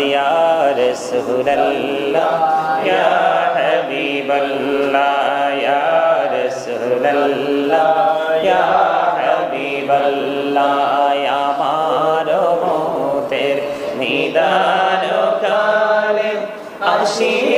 ইয়া রাসূলুল্লাহ ইয়া হাবিবাল্লাহ ইয়া রাসূলুল্লাহ ইয়া হাবিবাল্লাহ আমার মতের নিদান কালে আসিও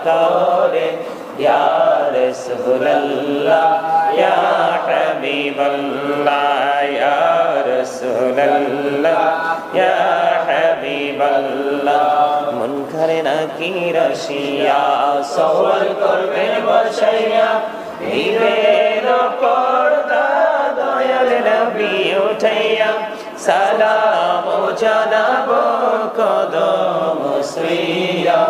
করে ইয়া রাসূলুল্লাহ ইয়া হাবিবাল্লাহ ইয়া রাসূলুল্লাহ ইয়া হাবিবাল্লাহ মন করে নাকি রসিয়া সওয়াল করবেন বসাইয়া নিবেন পর্দা দয়াল নবী উঠাইয়া সালাম জানাব কদম সুইয়া ইয়া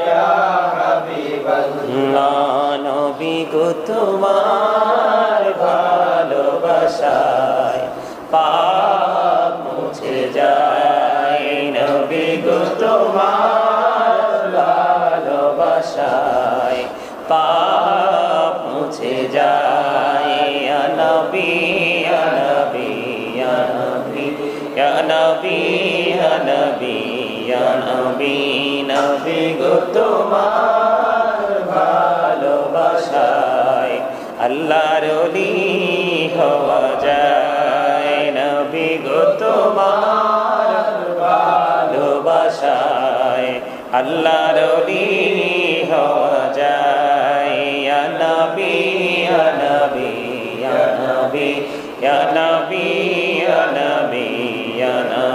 ইয়া হাবিবাল্লাহ নবী গো তোমার ভালোবাসায় পাপ মুছে যায় নবী ভালোবাসায় পাপ মুছে যায় নবী নবী নবী ইয়া নবী ইয়া নবী ইয়া নবী নবী গো তোমার ভালোবাসায়। আল্লাহর অলি হওয়া যায়, নবী গো তোমার ভালোবাসায়। আল্লাহর অলি হওয়া যায়, ইয়া নবী ইয়া নবী ইয়া নবী ইয়া নবী ইয়া নবী।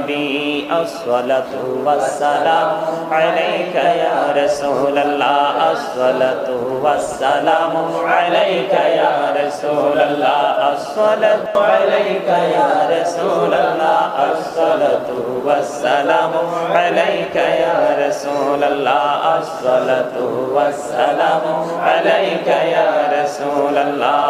নবী الصلاة والسلام عليك يا رسول الله الصلاة والسلام عليك يا رسول الله الصلاة عليك يا رسول الله الصلاة والسلام عليك يا رسول الله الصلاة والسلام عليك يا رسول الله